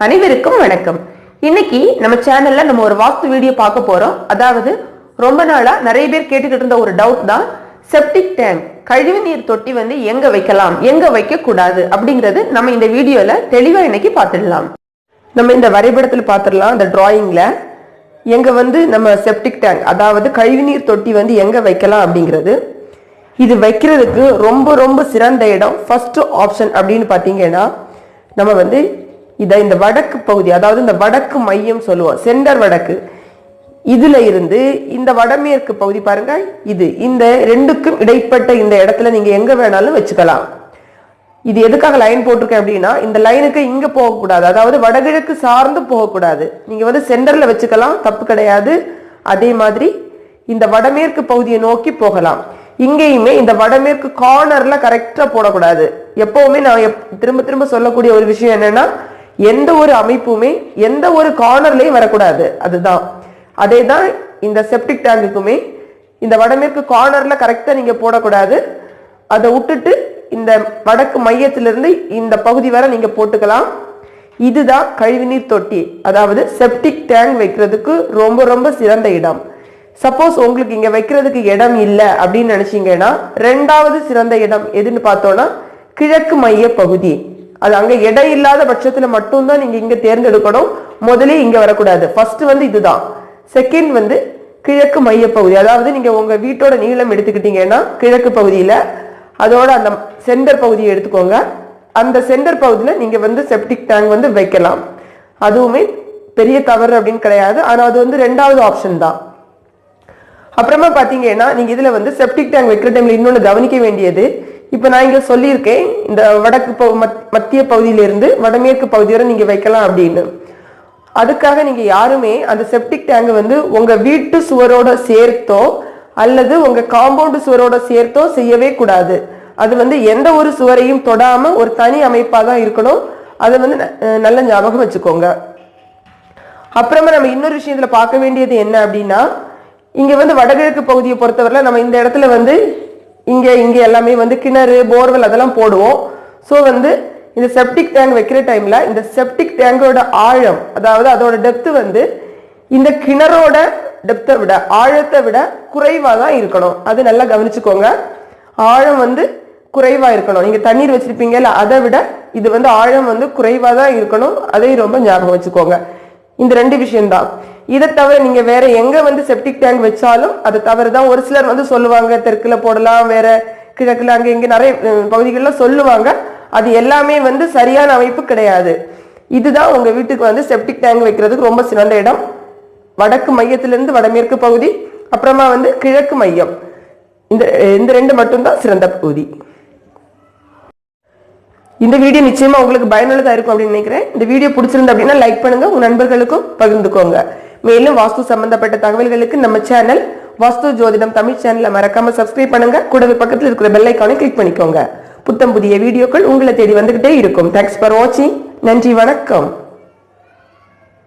அனைவருக்கும் வணக்கம். இன்னைக்கு நம்ம சேனல்ல நம்ம ஒரு வாஸ்து வீடியோ பார்க்க போறோம். அதாவது ரொம்ப நாளா நிறைய பேர் கேட்டுக்கிட்டு இருந்த ஒரு டவுட் தான் செப்டிக் டேங்க் கழிவுநீர் தொட்டி வந்து எங்க வைக்கலாம் எங்க வைக்க கூடாது அப்படிங்கறது நம்ம இந்த வீடியோல தெளிவா இன்னைக்கு பார்த்துடலாம். நம்ம இந்த வரைபடத்தில் பார்த்துடலாம் அந்த டிராயிங்ல எங்க வந்து நம்ம செப்டிக் டேங்க் அதாவது கழிவுநீர் தொட்டி வந்து எங்க வைக்கலாம் அப்படிங்கிறது. இது வைக்கிறதுக்கு ரொம்ப ரொம்ப சிறந்த இடம். ஃபர்ஸ்ட் ஆப்ஷன் அப்படின்னு பார்த்தீங்கன்னா நம்ம வந்து இதை இந்த வடக்கு பகுதி அதாவது இந்த வடக்கு மையம் சொல்லுவோம் சென்டர் வடக்கு. இதுல இருந்து இந்த வடமேற்கு பகுதி பாருங்க இது இந்த ரெண்டுக்கும் இடைப்பட்ட இந்த இடத்துல நீங்க எங்க வேணாலும் வச்சுக்கலாம். இது எதுக்காக லைன் போட்டிருக்கேன் அப்படின்னா இந்த லைனுக்கு இங்க போகக்கூடாது அதாவது வடகிழக்கு சார்ந்து போகக்கூடாது. நீங்க வந்து சென்டர்ல வச்சுக்கலாம் தப்பு கிடையாது. அதே மாதிரி இந்த வடமேற்கு பகுதியை நோக்கி போகலாம். இங்கேயுமே இந்த வடமேற்கு கார்னர்ல கரெக்டா போடக்கூடாது. எப்பவுமே நான் எப்- திரும்ப திரும்ப சொல்லக்கூடிய ஒரு விஷயம் என்னன்னா எந்த ஒரு அமைப்புமே எந்த ஒரு கார்னர்லையும் வரக்கூடாது. அதுதான். அதே தான் இந்த செப்டிக் டேங்குக்குமே இந்த வடமேற்கு கார்னர்ல கரெக்டாக நீங்கள் போடக்கூடாது. அதை விட்டுட்டு இந்த வடக்கு மையத்திலிருந்து இந்த பகுதி வரை நீங்கள் போட்டுக்கலாம். இதுதான் கழிவுநீர் தொட்டி. அதாவது செப்டிக் டேங்க் வைக்கிறதுக்கு ரொம்ப ரொம்ப சிறந்த இடம். சப்போஸ் உங்களுக்கு இங்கே வைக்கிறதுக்கு இடம் இல்லை அப்படின்னு நினச்சிங்கன்னா ரெண்டாவது சிறந்த இடம் எதுன்னு பார்த்தோன்னா கிழக்கு மைய பகுதி. அது அங்க இடம் இல்லாத பட்சத்துல மட்டும்தான் நீங்க இங்க தேர்ந்தெடுக்கணும். முதலே இங்க வரக்கூடாது. ஃபர்ஸ்ட் வந்து இதுதான். செகண்ட் வந்து கிழக்கு மையப்பகுதி. பகுதி அதாவது நீங்க உங்க வீட்டோட நீளம் எடுத்துக்கிட்டீங்கன்னா கிழக்கு பகுதியில அதோட அந்த சென்டர் பகுதியை எடுத்துக்கோங்க. அந்த சென்டர் பகுதியில நீங்க வந்து செப்டிக் டேங்க் வந்து வைக்கலாம். அதுவுமே பெரிய தவறு அப்படின்னு கிடையாது. ஆனா அது வந்து ரெண்டாவது ஆப்ஷன் தான். அப்புறமா பாத்தீங்கன்னா நீங்க இதுல வந்து செப்டிக் டேங்க் வைக்கிற டைம்ல இன்னொன்னு கவனிக்க வேண்டியது இப்போ நான் இங்கே சொல்லியிருக்கேன் இந்த வடக்கு பகு- மத்- மத்திய பகுதியிலிருந்து வடமேற்கு பகுதி வரை நீங்கள் வைக்கலாம் அப்படின்னு. அதுக்காக நீங்கள் யாருமே அந்த செப்டிக் டேங்கை வந்து உங்கள் வீட்டு சுவரோட சேர்த்தோ அல்லது உங்கள் காம்பவுண்டு சுவரோட சேர்த்தோ செய்யவே கூடாது. அது வந்து எந்த ஒரு சுவரையும் தொடாமல் ஒரு தனி அமைப்பாக தான் இருக்கணும். அதை வந்து ந- நல்ல ஞாபகம் வச்சுக்கோங்க. அப்புறமா நம்ம இன்னொரு விஷயத்தில் பார்க்க வேண்டியது என்ன அப்படின்னா இங்கே வந்து வடகிழக்கு பகுதியை பொறுத்தவரையில் நம்ம இந்த இடத்துல வந்து இங்கே இங்கே எல்லாமே வந்து கிணறு போர்வெல் அதெல்லாம் போடுவோம். ஸோ வந்து இந்த செப்டிக் டேங்க் வைக்கிற டைமில் இந்த செப்டிக் டேங்கோட ஆழம் அதாவது அதோட டெப்த் வந்து இந்த கிணறோட டெப்த்தை விட ஆழத்தை விட குறைவாக தான் இருக்கணும். அது நல்லா கவனிச்சுக்கோங்க. ஆழம் வந்து குறைவாக இருக்கணும். நீங்கள் தண்ணீர் வச்சிருப்பீங்கல்ல அதை விட இது வந்து ஆழம் வந்து குறைவாக தான் இருக்கணும். அதையும் ரொம்ப ஞாபகம் வச்சுக்கோங்க. இந்த ரெண்டு விஷயம்தான். இதை தவிர நீங்க வேற எங்க வந்து செப்டிக் டேங்க் வச்சாலும் அது தவறு தான் ஒரு சிலர் வந்து சொல்லுவாங்க தெற்குல போடலாம் வேற கிழக்குல அங்க இங்க நிறைய பகுதிகளில் சொல்லுவாங்க. அது எல்லாமே வந்து சரியான அமைப்பு கிடையாது. இதுதான் உங்க வீட்டுக்கு வந்து செப்டிக் டேங்க் வைக்கிறதுக்கு ரொம்ப சிறந்த இடம். வடக்கு மையத்திலிருந்து வடமேற்கு பகுதி அப்புறமா வந்து கிழக்கு மையம். இந்த இந்த ரெண்டு மட்டும்தான் சிறந்த பகுதி. இந்த வீடியோ நிச்சயமா உங்களுக்கு பயனுள்ளதாக இருக்கும் அப்படின்னு நினைக்கிறேன். இந்த வீடியோ பிடிச்சிருந்தா அப்படின்னா லைக் பண்ணுங்க. உங்க நண்பர்களுக்கும் பகிர்ந்துக்கோங்க. மேலும் வாஸ்து சம்பந்தப்பட்ட தகவல்களுக்கு நம்ம சேனல் வாஸ்து ஜோதிடம் தமிழ் சேனலை மறக்காம சப்ஸ்கிரைப் பண்ணுங்க. கூடவே பக்கத்தில் இருக்கிற பெல் ஐக்கானை கிளிக் பண்ணிக்கோங்க. புத்தம் புதிய வீடியோக்கள் உங்களை தேடி வந்துகிட்டே இருக்கும். தேங்க்ஸ் ஃபார் வாட்சிங் நன்றி வணக்கம்.